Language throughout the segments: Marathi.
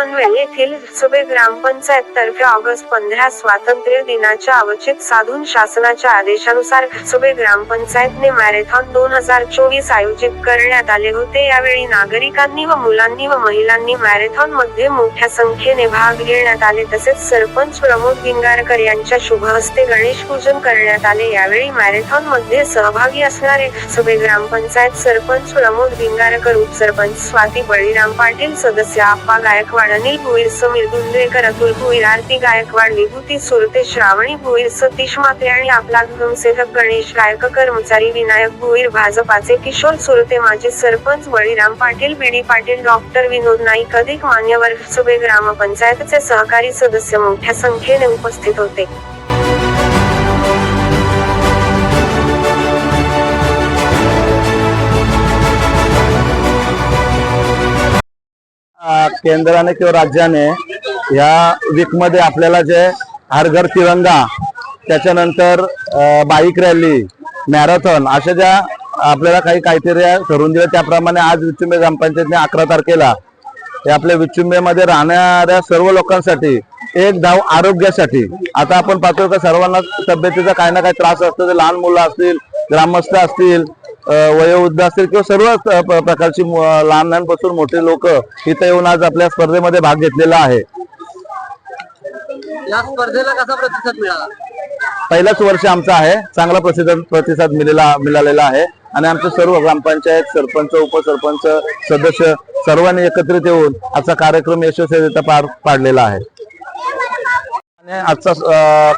पनवेल येथील सुबे ग्रामपंचायत तर्फे ऑगस्ट पंधरा स्वातंत्र्य दिनाच्या अवचित साधून शासनाच्या आदेशानुसार सुबे ग्रामपंचायतने मॅरेथॉन दोन हजार चोवीस आयोजित करण्यात आले होते. यावेळी नागरिकांनी व मुलांनी व महिलांनी मॅरेथॉनमध्ये मोठ्या संख्येने भाग घेण्यात आले. तसेच सरपंच प्रमोद गिंगारकर यांच्या शुभ हस्ते गणेश पूजन करण्यात आले. यावेळी मॅरेथॉनमध्ये सहभागी असणारे सुबे ग्रामपंचायत सरपंच प्रमोद गिंगारकर उपसरपंच स्वाती बळीराम पाटील सदस्य आप्पा गायकवाड अनिल भोईर समीर धुंद्रेकर अतुल भोईर आरती गायकवाड विभूती सुरते श्रावणी भोईर सतीश मात्रे आणि आपला ग्रामसेवक गणेश गायक कर्मचारी विनायक भोईर भाजपाचे किशोर सुरते माजी sarpanch Baliram Patil B D Patil doctor Vinod Naik अधिक मान्यवर सुबे ग्रामपंचायतचे सहकारी सदस्य मोठ्या संख्येने उपस्थित होते. केंद्राने किंवा राज्याने या वीकमध्ये आपल्याला जे हर घर तिरंगा त्याच्यानंतर बाईक रॅली मॅरेथॉन अशा ज्या आपल्याला काही काहीतरी ठरवून दिलं. त्याप्रमाणे आज विचुंबे ग्रामपंचायतने अकरा तारखेला हे आपल्या विचुंबेमध्ये राहणाऱ्या सर्व लोकांसाठी एक धाव आरोग्यासाठी. आता आपण पाहतो का सर्वांना तब्येतीचा काही ना काही त्रास असतो. ते लहान मुलं असतील ग्रामस्थ असतील वयोवृद्ध असतील किंवा सर्व प्रकारची लहान लहानपासून मोठे लोक इथे येऊन आज आपल्या स्पर्धेमध्ये भाग घेतलेला आहे. या स्पर्धेला कसा प्रतिसाद मिळाला? पहिलाच वर्ष आमचं आहे. चांगला प्रतिसाद प्रतिसाद मिळालेला मिळालेला आहे. आणि आमचे सर्व ग्रामपंचायत सरपंच उपसरपंच सदस्य सर्वांनी एकत्रित येऊन आजचा कार्यक्रम यशस्वीरित्या पार पाडलेला आहे. आणि आजचा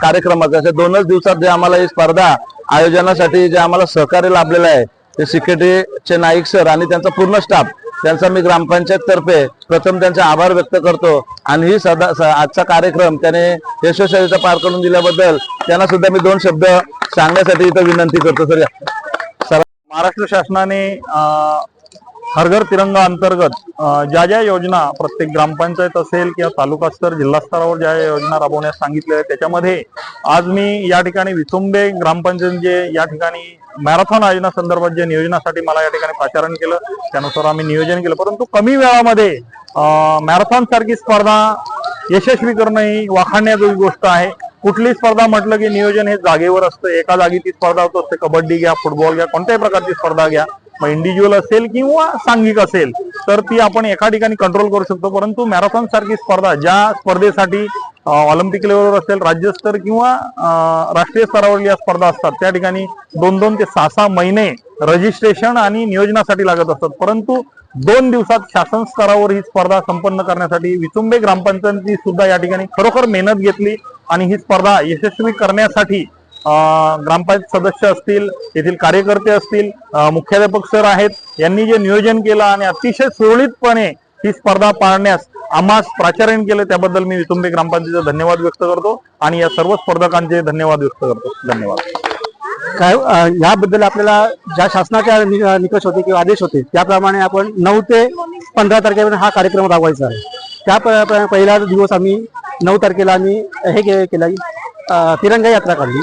कार्यक्रमाचा अशा दोनच दिवसात जे आम्हाला ही स्पर्धा आयोजनासाठी जे आम्हाला सहकार्य लाभलेलं आहे ते सिक्युरिटीचे नाईक सर आणि त्यांचा पूर्ण स्टाफ त्यांचा मी ग्रामपंचायत तर्फे प्रथम त्यांचे आभार व्यक्त करतो. आणि ही सदा आजचा कार्यक्रम त्याने यशस्वीरित्या पार करून दिल्याबद्दल त्यांना सुद्धा मी दोन शब्द सांगण्यासाठी इथं विनंती करतो. सर सर महाराष्ट्र शासनाने हर घर तिरंगा अंतर्गत ज्या ज्या योजना प्रत्येक ग्रामपंचायत असेल किंवा तालुका स्तर जिल्हा स्तरावर ज्या योजना राबवण्यास सांगितल्या आहेत त्याच्यामध्ये आज मी या ठिकाणी विसुंबे ग्रामपंचायत जे या ठिकाणी मॅरेथॉन आयोजनासंदर्भात जे नियोजनासाठी मला या ठिकाणी पाचारण केलं त्यानुसार आम्ही नियोजन केलं. परंतु कमी वेळामध्ये मॅरेथॉन सारखी स्पर्धा यशस्वी करणं ही वाखाणण्याजोगी गोष्ट आहे. कुठली स्पर्धा म्हटलं की नियोजन हे जागेवर असतं. एका जागी ती स्पर्धा होत असते. कबड्डी घ्या फुटबॉल घ्या कोणत्याही प्रकारची स्पर्धा घ्या. मग इंडिव्हिज्युअल असेल किंवा सांघिक असेल तर ती आपण एका ठिकाणी कंट्रोल करू शकतो. परंतु मॅरेथॉन सारखी स्पर्धा ज्या स्पर्धेसाठी ऑलिम्पिक लेवलवर असेल राज्यस्तर किंवा राष्ट्रीय स्तरावर या स्पर्धा असतात त्या ठिकाणी दोन दोन ते सहा सहा महिने रजिस्ट्रेशन आणि नियोजनासाठी लागत असतात. परंतु दोन दिवसात शासन स्तरावर ही स्पर्धा संपन्न करण्यासाठी विचुंबे ग्रामपंचायतीने सुद्धा या ठिकाणी खरोखर मेहनत घेतली आणि ही स्पर्धा यशस्वी करण्यासाठी ग्रामपंचायत सदस्य असतील येथील कार्यकर्ते असतील मुख्याध्यापक सर आहेत यांनी जे नियोजन केलं आणि अतिशय सुरळीतपणे ही स्पर्धा पाळण्यास आम्हास प्राचार्य केलं त्याबद्दल मी वितुंबे ग्रामपंचायतीचा धन्यवाद व्यक्त करतो आणि या सर्व स्पर्धकांचे धन्यवाद व्यक्त करतो. धन्यवाद. काय ह्याबद्दल याबद्दल आपल्याला ज्या शासनाच्या निकष होते किंवा आदेश होते त्याप्रमाणे आपण नऊ ते पंधरा तारखेपर्यंत हा कार्यक्रम राबवायचा आहे. त्या पहिला दिवस आम्ही नऊ तारखेला आम्ही हे केलं तिरंगा यात्रा काढली.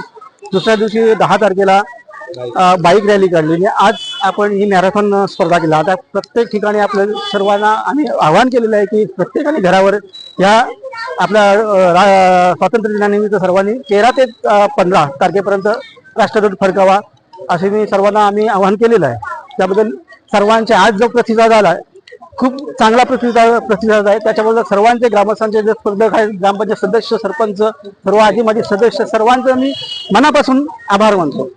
दुसऱ्या दिवशी दहा तारखेला बाईक रॅली काढली. आणि आज आपण ही मॅरेथॉन स्पर्धा केला. आता प्रत्येक ठिकाणी आपल्या सर्वांना आम्ही आवाहन केलेलं आहे की प्रत्येकाने घरावर या आपल्या रा- स्वातंत्र्य दिनानिमित्त सर्वांनी तेरा ते पंधरा तारखेपर्यंत राष्ट्रध्वज फडकावा असे मी सर्वांना आम्ही आवाहन केलेलं आहे. त्याबद्दल सर्वांचे आज जो प्रतिसाद आला खूप चांगला प्रतिसाद प्रतिसाद आहे. त्याच्याबद्दल सर्वांचे ग्रामस्थांचे जे स्पर्धक आहेत ग्रामपंचायत सदस्य सरपंच सर्व आधी माझे सदस्य सर्वांचं मी मनापासून आभार मानतो.